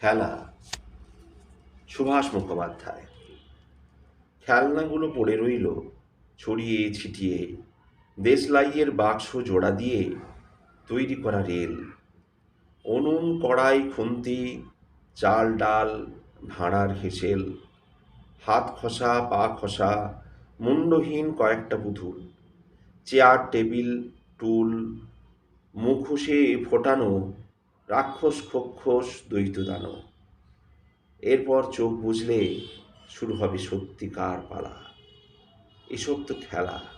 খেলা। সুভাষ মুখোপাধ্যায়। খেলনাগুলো পড়ে রইল, ছড়িয়ে ছিটিয়ে। দেশলাইয়ের বাক্স জোড়া দিয়ে তৈরি করা রেল। উনুন কড়াই, খুন্তি, চাল, ডাল, ভাঁড়ার হেসেল। হাত খসা, পা খসা, মুন্ডহীন কয়েকটা পুতুল। চেয়ার, টেবিল, টুল, মুখোশে ফোটানো রাক্ষস খক্ষস দ্বৈত দানব। এরপর চোখ বুঝলে শুরু হবে সত্যিকার পালা। এসব তো খেলা।